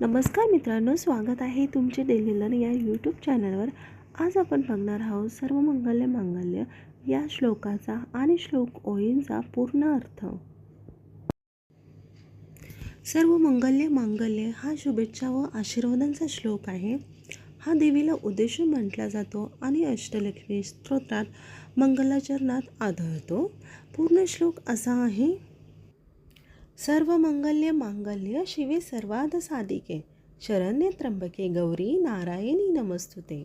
नमस्कार मित्रांनो स्वागत आहे तुमचे डेली लर्न या यूट्यूब चॅनलवर आज आपण बघणार आहोत सर्व मंगल्य मांगल्य या श्लोकाचा आणि श्लोक ओळींचा पूर्ण अर्थ. सर्व मंगल्य मांगल्य हा शुभेच्छा व आशीर्वादांचा श्लोक आहे. हा देवीला उद्देशून म्हटला जातो आणि अष्टलक्ष्मी स्तोत्रात मंगलाचरणात आढळतो. पूर्ण श्लोक असा आहे सर्व मंगल्य मांगल्य शिवे सर्वाध साधिके. शरण्य त्र्यंबके गौरी नारायणी नमस्तुते.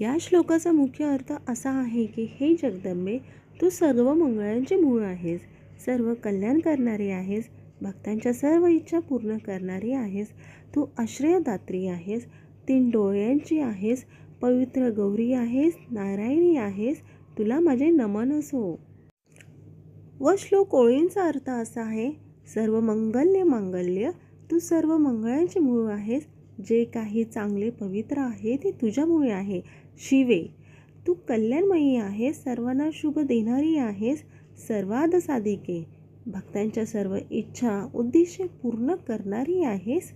या श्लोकाचा मुख्य अर्थ असा आहे की हे जगदंबे तू सर्व मंगळांचे मूळ आहेस सर्व कल्याण करणारी आहेस भक्तांच्या सर्व इच्छा पूर्ण करणारी आहेस तू आश्रयदात्री आहेस तीन डोळ्यांची आहेस पवित्र गौरी आहेस नारायणी आहेस तुला माझे नमन असो. व श्लोक ओळींचा अर्थ असा आहे सर्व मंगल्य मांगल्य तू सर्व मंगळांचे मूळ आहेस जे काही चांगले पवित्र आहे ते तुझ्यामुळे आहे. शिवे तू कल्याणमयी आहेस सर्वांना शुभ देणारी आहेस सर्वाद साधिके भक्तांच्या सर्व इच्छा उद्देश पूर्ण करणारी आहेस.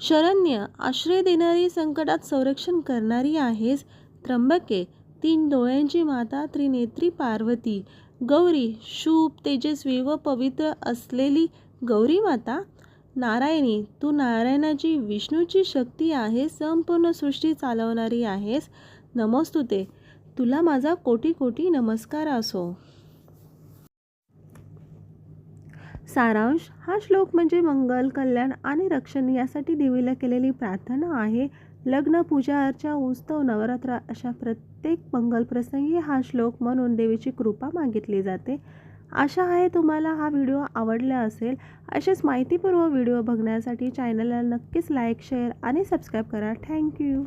शरण्य आश्रय देणारी संकटात संरक्षण करणारी आहेस. त्र्यंबके तीन डोळ्यांची माता त्रिनेत्री पार्वती गौरी शुभ तेजस्वी व पवित्र असलेली गौरी माता. नारायणी तू नारायणाची विष्णूची शक्ती आहे संपूर्ण सृष्टी चालवणारी आहेस. नमस्तुते. तुला माझा कोटी कोटी नमस्कार असो. सारांश हा श्लोक म्हणजे मंगल कल्याण आणि रक्षण यासाठी देवीला केलेली प्रार्थना आहे. लग्न पूजा अर्चा उत्सव नवरात्र अशा प्रत्येक मंगलप्रसंगी हा श्लोक म्हणून देवीची कृपा मागितली जाते. आशा आहे तुम्हाला हा व्हिडिओ आवडला असेल. असेच माहितीपूर्व व्हिडिओ बघण्यासाठी चॅनलला नक्कीच लाईक शेअर आणि सबस्क्राईब करा. Thank you